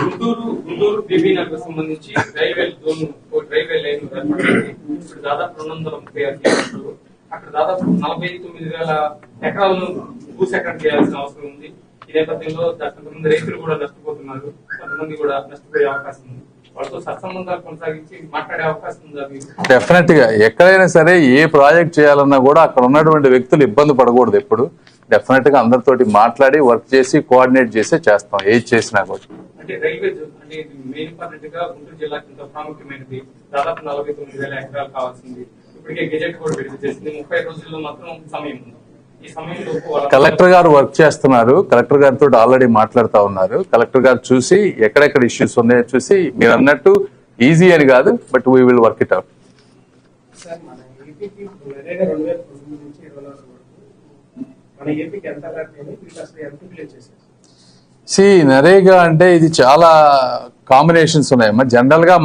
గుంటూరు గుంటూరు బీబీనగర్ సంబంధించి railway zone railway line ఇప్పుడు దాదాపు రెండు వందల ముప్పై ఆరు కిలోమీటర్లు. అక్కడ దాదాపు నలభై తొమ్మిది వేల ఎకరాలను భూసేకరణ చేయాల్సిన అవసరం ఉంది. ఈ నేపథ్యంలో కొంతమంది రైతులు కూడా నష్టపోతున్నారు. కొంతమంది కూడా నష్టపోయే అవకాశం ఉంది. వాళ్ళతో సత్సంబంధాలు కొనసాగించి మాట్లాడే అవకాశం ఉందా డెఫినెట్గా. ఎక్కడైనా సరే ఏ ప్రాజెక్ట్ చేయాలన్నా కూడా అక్కడ ఉన్నటువంటి వ్యక్తులు ఇబ్బంది పడకూడదు ఎప్పుడు. డెఫినెట్గా అందరితోటి మాట్లాడి వర్క్ చేసి కోఆర్డినేట్ చేసే చేస్తాం. ఏది చేసినా కూడా. అంటే రైల్వే జోన్ అంటే ఇది మెయిన్ ఇంపార్టెంట్గా గుంటూరు జిల్లాకి ఎంతో ప్రాముఖ్యమైనది. దాదాపు నలభై తొమ్మిది వేల ఎకరాలు కావాల్సింది. ఇప్పటికే గెజెట్ కూడా విడుదల చేసింది. ముప్పై రోజుల్లో మాత్రం సమయం ఉంది. ఈ సమయంలో వాళ్ళ- కలెక్టర్ గారు వర్క్ చేస్తున్నారు. కలెక్టర్ గారితో ఆల్రెడీ మాట్లాడుతా ఉన్నారు. కలెక్టర్ గారు చూసి ఎక్కడెక్కడ ఇష్యూస్ ఉన్నాయో చూసి మీరు అన్నట్టు ఈజీ అని కాదు but we will work it out see NREGA అంటే ఇది చాలా కాంబినేషన్స్ ఉన్నాయి. మరి జనరల్గా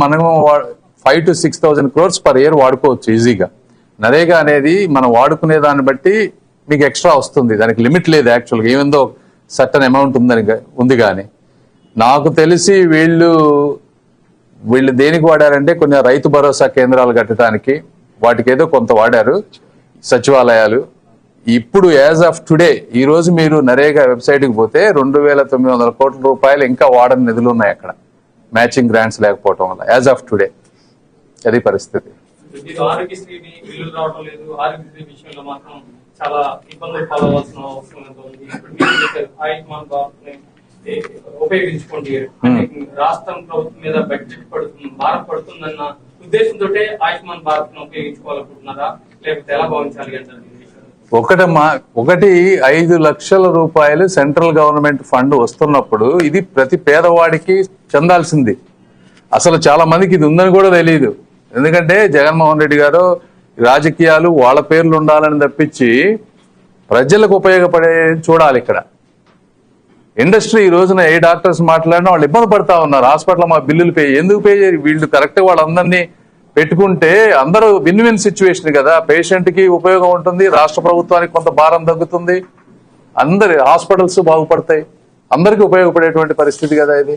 five to six thousand crores per year వాడుకోవచ్చు ఈజీగా నరేగా అనేది మనం వాడుకునే దాన్ని బట్టి మీకు ఎక్స్ట్రా వస్తుంది. దానికి లిమిట్ లేదు యాక్చువల్గా ఏమిందో సర్టన్ అమౌంట్ ఉందని ఉంది కానీ నాకు తెలిసి వీళ్ళు వీళ్ళు దేనికి వాడారంటే కొన్ని రైతు భరోసా కేంద్రాలు కట్టడానికి వాటికి ఏదో కొంత వాడారు. సచివాలయాలు. ఇప్పుడు యాజ్ ఆఫ్ టుడే ఈ రోజు మీరు నరేగా వెబ్సైట్కి పోతే రెండు వేల తొమ్మిది వందల కోట్ల రూపాయలు ఇంకా వాడని నిధులు ఉన్నాయి అక్కడ. మ్యాచింగ్ గ్రాంట్స్ లేకపోవటం వల్ల. యాజ్ ఆఫ్ టుడే అది పరిస్థితి. చాలా ఇబ్బందులు పాలవలసిన అవసరం ఉంది ఉపయోగించుకోండి. రాష్ట్రం ప్రభుత్వం మీద బడ్జెట్ పడుతుంది భారం పడుతుందన్న ఉద్దేశంతో ఆయుష్మాన్ భారత్ ఉపయోగించుకోవాలనుకుంటున్నారా? లేకపోతే ఎలా భావించాలి? ఒకటమ్మా ఒకటి ఐదు లక్షల రూపాయలు సెంట్రల్ గవర్నమెంట్ ఫండ్ వస్తున్నప్పుడు ఇది ప్రతి పేదవాడికి చెందాల్సింది. అసలు చాలా మందికి ఇది ఉందని కూడా తెలియదు ఎందుకంటే జగన్మోహన్ రెడ్డి గారు రాజకీయాలు వాళ్ళ పేర్లు ఉండాలని తప్పించి ప్రజలకు ఉపయోగపడే చూడాలి ఇక్కడ. ఇండస్ట్రీ ఈ రోజున ఏ డాక్టర్స్ మాట్లాడినా వాళ్ళు ఇబ్బంది పడతా ఉన్నారు. హాస్పిటల్ మా బిల్లులు పే ఎందుకు పే చేయరు? వీళ్ళు కరెక్ట్ వాళ్ళందరినీ పెట్టుకుంటే అందరూ విన్ విన్ సిచ్యువేషన్ కదా. పేషెంట్కి ఉపయోగం ఉంటుంది రాష్ట్ర ప్రభుత్వానికి కొంత భారం తగ్గుతుంది. అందరి హాస్పిటల్స్ బాగుపడతాయి. అందరికీ ఉపయోగపడేటువంటి పరిస్థితి కదా ఇది.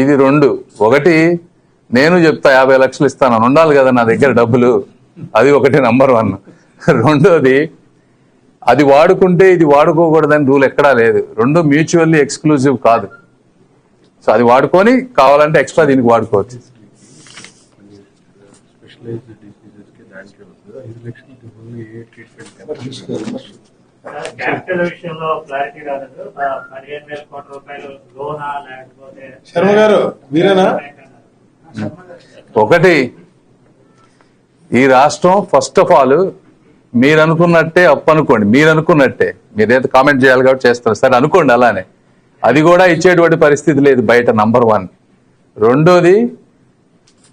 ఇది రెండు. ఒకటి నేను చెప్తా యాభై లక్షలు ఇస్తాను ఉండాలి కదా నా దగ్గర డబ్బులు. అది ఒకటి నంబర్ వన్ రెండోది అది వాడుకుంటే ఇది వాడుకోకూడదని రూల్ ఎక్కడా లేదు. రెండు మ్యూచువల్లీ ఎక్స్క్లూజివ్ కాదు. సో అది వాడుకొని కావాలంటే ఎక్స్ట్రా దీనికి వాడుకోవచ్చు. శర్మ గారు, మీరేనా? ఒకటి ఈ రాష్ట్రం ఫస్ట్ ఆఫ్ ఆల్ మీరు అనుకున్నట్టే అప్పు అనుకోండి మీరు అనుకున్నట్టే మీరేదో కామెంట్ చేయాలి కాబట్టి చేస్తారు. సరే అనుకోండి అలానే. అది కూడా ఇచ్చేటువంటి పరిస్థితి లేదు బయట నంబర్ వన్ రెండోది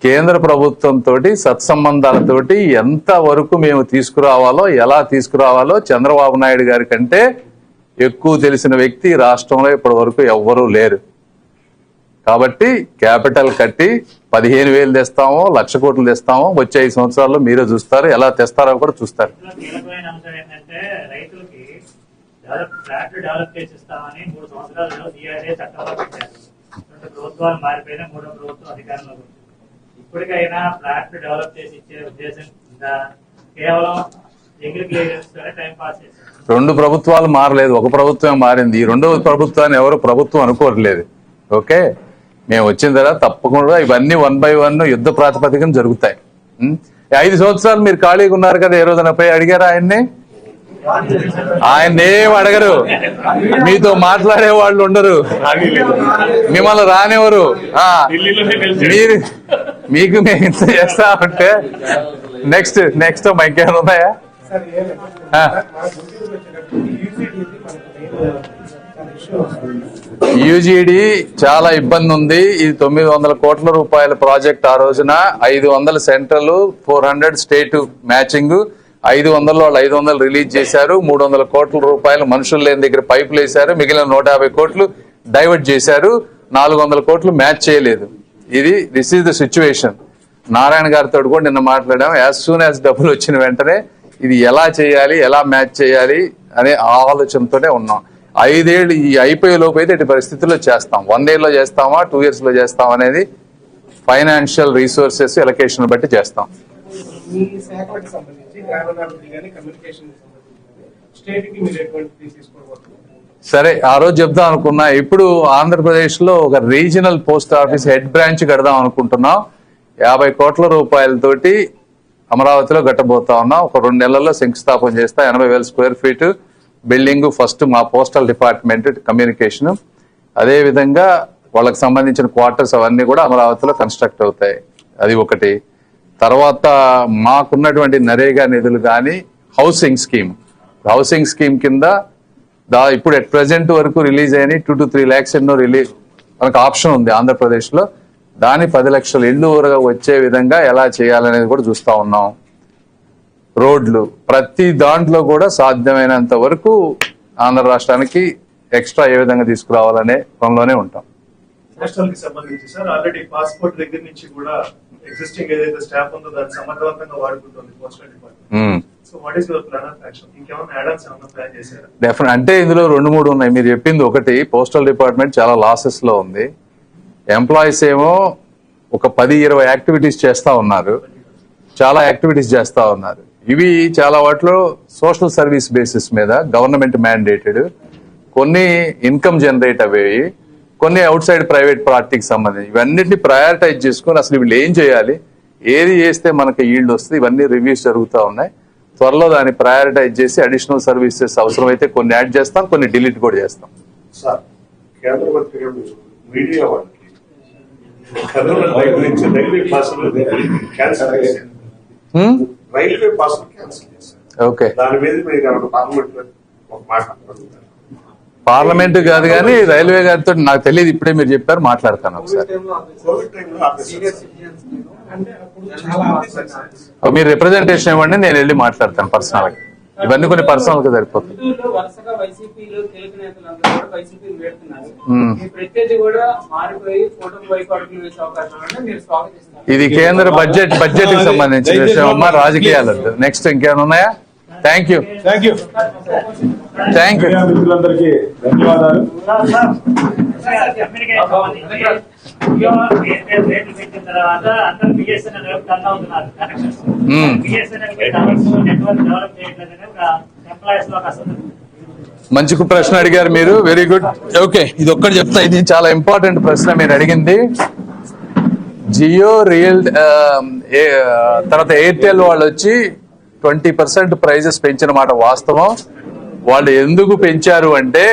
కేంద్ర ప్రభుత్వంతో సత్సంబంధాలతోటి ఎంత వరకు మేము తీసుకురావాలో ఎలా తీసుకురావాలో చంద్రబాబు నాయుడు గారి కంటే ఎక్కువ తెలిసిన వ్యక్తి రాష్ట్రంలో ఇప్పటి వరకు ఎవ్వరూ లేరు. కాబట్టి క్యాపిటల్ కట్టి పదిహేను వేలు తెస్తామో లక్ష కోట్లు తెస్తామో వచ్చే ఐదు సంవత్సరాల్లో మీరే చూస్తారు. ఎలా తెస్తారో కూడా చూస్తారు. ఇప్పటికైనా ఫ్లాట్ డెవలప్ చేసి ఇచ్చే ఉద్దేశం కేవలం రెండు ప్రభుత్వాలు మారలేదు. ఒక ప్రభుత్వం మారింది. ఈ రెండవ ప్రభుత్వాన్ని ఎవరు ప్రభుత్వం అనుకోవట్లేదు. ఓకే? మేము వచ్చిన తర్వాత తప్పకుండా ఇవన్నీ వన్ బై వన్ యుద్ధ ప్రాతిపదికన జరుగుతాయి. ఐదు సంవత్సరాలు మీరు ఖాళీగా ఉన్నారు కదా ఏ రోజున పోయి అడిగారా ఆయన్ని? ఆయన ఏం అడగరు. మీతో మాట్లాడే వాళ్ళు ఉండరు. మిమ్మల్ని రానివ్వరు. ఆ, మీరు మీకు మేము ఇంత చేస్తా ఉంటే నెక్స్ట్ నెక్స్ట్ మా ఇంకేమైనా ఉన్నాయా? సార్ యూజీడీ చాలా ఇబ్బంది ఉంది. ఇది తొమ్మిది వందల కోట్ల రూపాయల ప్రాజెక్ట్ ఆ రోజున. ఐదు వందల central four hundred state matching ఐదు వందలు వాళ్ళు ఐదు వందలు రిలీజ్ చేశారు. మూడు వందల కోట్ల రూపాయలు మనుషులు లేని దగ్గర పైపులు వేశారు. మిగిలిన నూట యాభై కోట్లు డైవర్ట్ చేశారు. నాలుగు వందల కోట్లు మ్యాచ్ చేయలేదు. ఇది this is the situation Narayana గారితో కూడా నిన్న మాట్లాడాం యాజ్ సూన్ యాజ్ డబ్బులు వచ్చిన వెంటనే ఇది ఎలా చేయాలి ఎలా మ్యాచ్ చేయాలి అనే ఆలోచనతోనే ఉన్నాం. ఐదేళ్ళు ఈ అయిపోయే లోపు అయితే ఇటు పరిస్థితుల్లో చేస్తాం. వన్లో చేస్తామా టూ ఇయర్స్లో చేస్తాం అనేది ఫైనాన్షియల్ రీసోర్సెస్ ఎలకేషన్ బట్టి చేస్తాం. సరే ఆ రోజు చెప్దాం అనుకున్నా. ఇప్పుడు ఆంధ్రప్రదేశ్లో ఒక regional post office head branch కడదాం అనుకుంటున్నాం. యాభై కోట్ల రూపాయలతోటి అమరావతిలో కట్టబోతా ఉన్నాం. ఒక రెండు నెలల్లో శంకుస్థాపన చేస్తా. ఎనభై వేల స్క్వేర్ ఫీట్ బిల్డింగ్ ఫస్ట్ మా పోస్టల్ డిపార్ట్మెంట్ కమ్యూనికేషన్. అదేవిధంగా వాళ్ళకి సంబంధించిన క్వార్టర్స్ అవన్నీ కూడా అమరావతిలో కన్స్ట్రక్ట్ అవుతాయి. అది ఒకటి. తర్వాత మాకున్నటువంటి నరేగా నిధులు కానీ హౌసింగ్ స్కీమ్. హౌసింగ్ స్కీమ్ కింద దా ఇప్పుడు ఎట్ ప్రజెంట్ వరకు రిలీజ్ అయిన టూ టు త్రీ ల్యాక్స్ ఎన్నో రిలీజ్ మనకు ఆప్షన్ ఉంది ఆంధ్రప్రదేశ్లో. దాని పది లక్షల ఇళ్ళు వచ్చే విధంగా ఎలా చేయాలనేది కూడా చూస్తూ ఉన్నాం. రోడ్లు. ప్రతి దాంట్లో కూడా సాధ్యమైనంత వరకు ఆంధ్ర రాష్ట్రానికి ఎక్స్ట్రా ఏ విధంగా తీసుకురావాలనే పనిలోనే ఉంటాం. పోస్టల్కి సంబంధించి సార్ ఆల్రెడీ పాస్పోర్ట్ దగ్గర నుంచి కూడా ఎగ్జిస్టింగ్ ఏదైతే స్టాఫ్ ఉందో దాన్ని సమర్థవంతంగా వాడుకుంటుంది postal department. Hmm. So what is your plan of action ఇంకేమైనా యాడన్స్ ఏమైనా ప్లాన్ చేశారా? డెఫినెట్ అంటే ఇందులో రెండు మూడు ఉన్నాయి. మీరు చెప్పింది ఒకటి పోస్టల్ డిపార్ట్మెంట్ చాలా లాసెస్లో ఉంది. ఎంప్లాయీస్ ఏమో ఒక పది ఇరవై యాక్టివిటీస్ చేస్తా ఉన్నారు. చాలా యాక్టివిటీస్ చేస్తా ఉన్నారు. ఇవి చాలా వాటిలో సోషల్ సర్వీస్ బేసిస్ మీద గవర్నమెంట్ మ్యాండేటెడ్. కొన్ని ఇన్కమ్ జనరేట్ అయ్యేవి కొన్ని అవుట్ సైడ్ ప్రైవేట్ పార్టీకి సంబంధించి. ఇవన్నిటిని ప్రయారిటైజ్ చేసుకొని అసలు వీళ్ళు ఏం చేయాలి? ఏది చేస్తే మనకి ఈల్డ్ వస్తుంది? ఇవన్నీ రివ్యూస్ జరుగుతూ ఉన్నాయి. త్వరలో దాన్ని ప్రయారిటైజ్ చేసి అడిషనల్ సర్వీసెస్ అవసరమైతే కొన్ని యాడ్ చేస్తాం కొన్ని డిలీట్ కూడా చేస్తాం. సార్ కేంద్ర మీడియా వాళ్ళకి రైల్వే క్యాన్సిల్ చేశారు. చేశారు ఓకే. దాని మీద మీరు పార్లమెంట్ ఒక మాట పార్లమెంట్ కాదు కానీ రైల్వే గారితో నాకు తెలియదు ఇప్పుడే మీరు చెప్పారు మాట్లాడతాను ఒకసారి. కోవిడ్ టైంలో ఆపేశారు అంటే అప్పుడు చాలా ఆఫీసర్స్ మీరు రిప్రజెంటేషన్ ఇవ్వండి నేను వెళ్ళి మాట్లాడతాను పర్సనల్గా. ఇవన్నీ కొన్ని పర్సనల్గా సరిపోతుంది ఇది కేంద్ర బడ్జెట్ బడ్జెట్కి సంబంధించిన విషయం అమ్మా రాజకీయాలు నెక్స్ట్ ఇంకేమైనా ఉన్నాయా? Thank you thank you thank you మిత్రులందరికీ ధన్యవాదాలు. కమ్యూనికేషన్ సంబంధించి జియో ఎయిర్టెల్ రేట్లు పెంచిన తర్వాత అందరూ బిఎస్ఎన్ఎల్ వైపు టర్న్ అవుతున్నారు. Connections. BSNL towers network develop చేయట్లేదని ఒక ఎంప్లాయీస్లో ఒక అసలు మంచి ప్రశ్న అడిగారు మీరు. వెరీ గుడ్ ఓకే ఇది ఒక్కటి చెప్తా. ఇది చాలా ఇంపార్టెంట్ ప్రశ్న మీరు అడిగింది. జియో రియల్ ఏ- తర్వాత ఎయిర్టెల్ వాళ్ళు వచ్చి ట్వంటీ పర్సెంట్ ప్రైజెస్ పెంచిన మాట వాస్తవం. వాళ్ళు ఎందుకు పెంచారు అంటే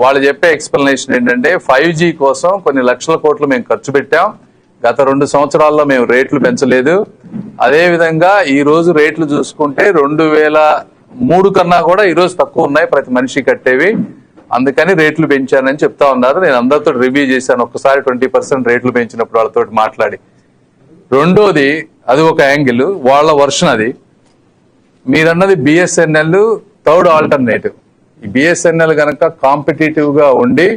వాళ్ళు చెప్పే ఎక్స్ప్లెనేషన్ ఏంటంటే ఫైవ్ జీ కోసం కొన్ని లక్షల కోట్లు మేము ఖర్చు పెట్టాం. గత రెండు సంవత్సరాల్లో మేము రేట్లు పెంచలేదు. అదేవిధంగా ఈ రోజు రేట్లు చూసుకుంటే రెండు వేల మూడు కన్నా కూడా ఈరోజు తక్కువ ఉన్నాయి ప్రతి మనిషి కట్టేవి. అందుకని రేట్లు పెంచానని చెప్తా ఉన్నారు. నేను అందరితో రివ్యూ చేశాను. ఒక్కసారి ట్వంటీ పర్సెంట్ రేట్లు పెంచినప్పుడు వాళ్ళతో మాట్లాడి. రెండోది అది ఒక యాంగిల్ వాళ్ళ వర్షన్ అది. మీరన్నది బిఎస్ఎన్ఎల్ థర్డ్ ఆల్టర్నేటివ్ ఈ బిఎస్ఎన్ఎల్ కనుక కాంపిటేటివ్గా ఉండి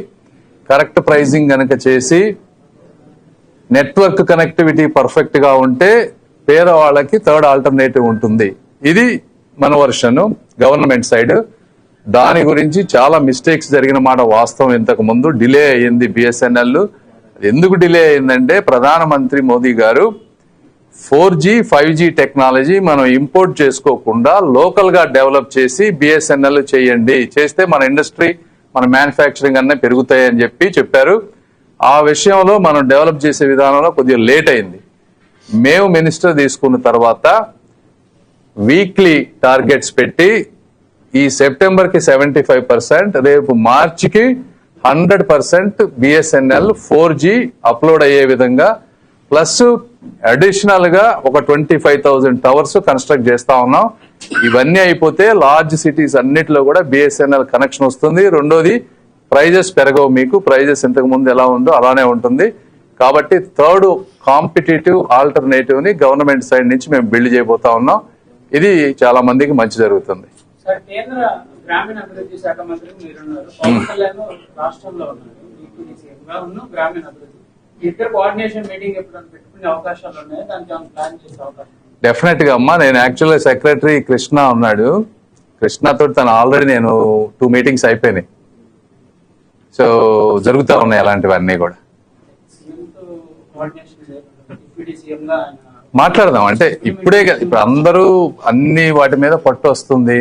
కరెక్ట్ ప్రైజింగ్ కనుక చేసి నెట్వర్క్ కనెక్టివిటీ పర్ఫెక్ట్గా ఉంటే పేదవాళ్ళకి థర్డ్ ఆల్టర్నేటివ్ ఉంటుంది. ఇది మన వర్షన్ గవర్నమెంట్ సైడ్ దాని గురించి చాలా మిస్టేక్స్ జరిగిన మాట వాస్తవం ఇంతకు ముందు. డిలే అయ్యింది బిఎస్ఎన్ఎల్ ఎందుకు డిలే అయిందంటే ప్రధానమంత్రి మోదీ గారు four G five G technology మనం ఇంపోర్ట్ చేసుకోకుండా లోకల్గా డెవలప్ చేసి బిఎస్ఎన్ఎల్ చేయండి. చేస్తే మన ఇండస్ట్రీ మన మ్యానుఫ్యాక్చరింగ్ అన్నీ పెరుగుతాయని చెప్పి చెప్పారు. ఆ విషయంలో మనం డెవలప్ చేసే విధానంలో కొద్దిగా లేట్ అయింది. మేము మినిస్టర్ తీసుకున్న తర్వాత వీక్లీ టార్గెట్స్ పెట్టి ఈ సెప్టెంబర్కి సెవెంటీ ఫైవ్ పర్సెంట్ రేపు మార్చికి hundred percent BSNL four G upload అయ్యే విధంగా ప్లస్ అడిషనల్గా ఒక twenty five thousand towers construct చేస్తా ఉన్నాం. ఇవన్నీ అయిపోతే లార్జ్ సిటీస్ అన్నిటిలో కూడా బిఎస్ఎన్ఎల్ కనెక్షన్ వస్తుంది. రెండోది ప్రైజెస్ పెరగవు మీకు. ప్రైజెస్ ఇంతకు ముందు ఎలా ఉందో అలానే ఉంటుంది. కాబట్టి థర్డ్ కాంపిటేటివ్ ఆల్టర్నేటివ్ని గవర్నమెంట్ సైడ్ నుంచి మేము బిల్డ్ చేయబోతా ఉన్నాం. ఇది చాలా మందికి మంచి జరుగుతుంది. గ్రామీణ అభివృద్ధి శాఖ మంత్రి రాష్ట్రంలో గ్రామీణ అభివృద్ధి ఇద్దరు కోఆర్డినేషన్ మీటింగ్ ఎప్పుడైనా పెట్టుకునే అవకాశాలు ఉన్నాయి? దానికి ఏమైనా ప్లాన్ చేసే అవకాశం ఉందా? డెఫినెట్గా అమ్మా నేను యాక్చువల్గా సెక్రటరీ కృష్ణ ఉన్నాడు. కృష్ణతో తను ఆల్రెడీ నేను టూ మీటింగ్స్ అయిపోయినాయి. సో జరుగుతూ ఉన్నాయి అలాంటివన్నీ కూడా. మాట్లాడదాం. అంటే ఇప్పుడే కదా ఇప్పుడు అందరూ అన్ని వాటి మీద పట్టు వస్తుంది.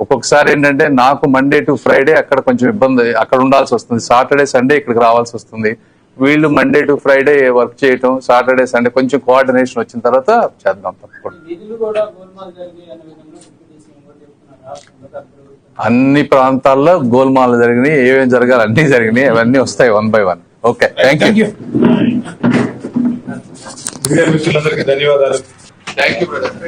ఒక్కొక్కసారి ఏంటంటే నాకు మండే టు ఫ్రైడే అక్కడ కొంచెం ఇబ్బంది అక్కడ ఉండాల్సి వస్తుంది. సాటర్డే సండే ఇక్కడికి రావాల్సి వస్తుంది. వీళ్ళు మండే టు ఫ్రైడే వర్క్ చేయటం సాటర్డే సండే కొంచెం కోఆర్డినేషన్ వచ్చిన తర్వాత చేద్దాం తప్పకుండా. అన్ని ప్రాంతాల్లో గోల్మాలు జరిగినాయి ఏమేమి జరగాలి అన్ని జరిగినాయి అవన్నీ వస్తాయి one by one okay thank you ధన్యవాదాలు. Thank you brother